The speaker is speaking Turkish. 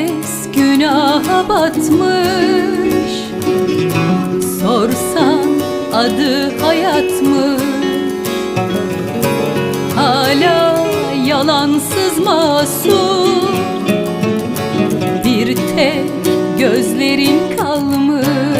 Herkes günaha batmış. Sorsan adı hayatmış Hala yalansız masum. Bir tek gözlerin kalmış